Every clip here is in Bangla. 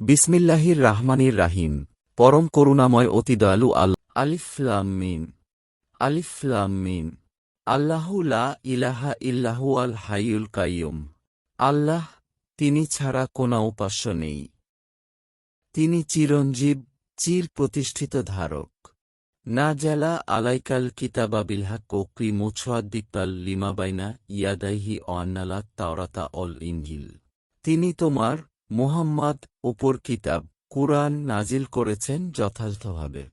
বিসমিল্লাহির রাহমানির রাহিম। পরম করুণাময় অতি দয়ালু আল আলিফলাম মিন আলিফলাম মিন আল্লাহু লা ইলাহা ইল্লাহু আল হাইউল কাইয়ুম। আল্লাহ, তিনি ছাড়া কোনো উপাস্য নেই। তিনি চিরঞ্জীব চির প্রতিষ্ঠিত ধারক। না জালা আলাইকাল কিতাবা বিলহাক কোকরি মুছোয়াদ্দিকাল লিমাবাইনা ইয়াদাইহি অন্নালা তাওরাতা অল ইনজিল। তিনি তোমার মুহাম্মদ ওপর কিতাব কুরআন নাজিল করেছেন যথাযথভাবে।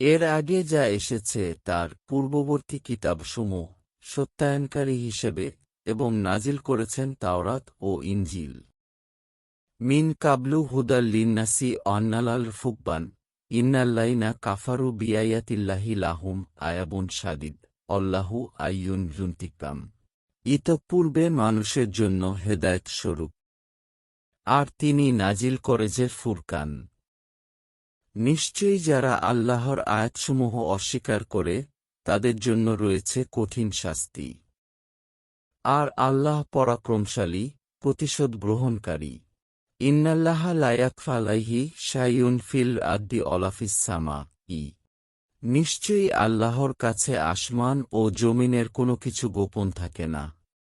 এর আগে যা এসেছে তার পূর্ববর্তী কিতাবসমূহ সত্যায়নকারী হিসেবে এবং নাজিল করেছেন তাওরাত ও ইনজিল। মিন কাবলু হুদাল লিন্নাসি অন্নালাল ফুকবান ইন্নাল্লাইনা কাফারু বিয়ায়াতিল্লাহি লাহুম আয়াবুন সাদিদ অল্লাহু আইয়ুন জুন্তিকাম। ইতপূর্বে মানুষের জন্য হেদায়ত স্বরূপ। আর তিনি নাজিল করে যে ফুরকান। নিশ্চয়ই যারা আল্লাহর আয়াতসমূহ অস্বীকার করে, তাদের জন্য রয়েছে কঠিন শাস্তি। আর আল্লাহ পরাক্রমশালী, প্রতিশোধ গ্রহণকারী। ইন্নাল্লাহ লায়াকফালাইহি শাইউন ফিল আদ্দি অলাফিস সামা। ই। নিশ্চয়ই আল্লাহর কাছে আসমান ও জমিনের কোনো কিছু গোপন থাকে না।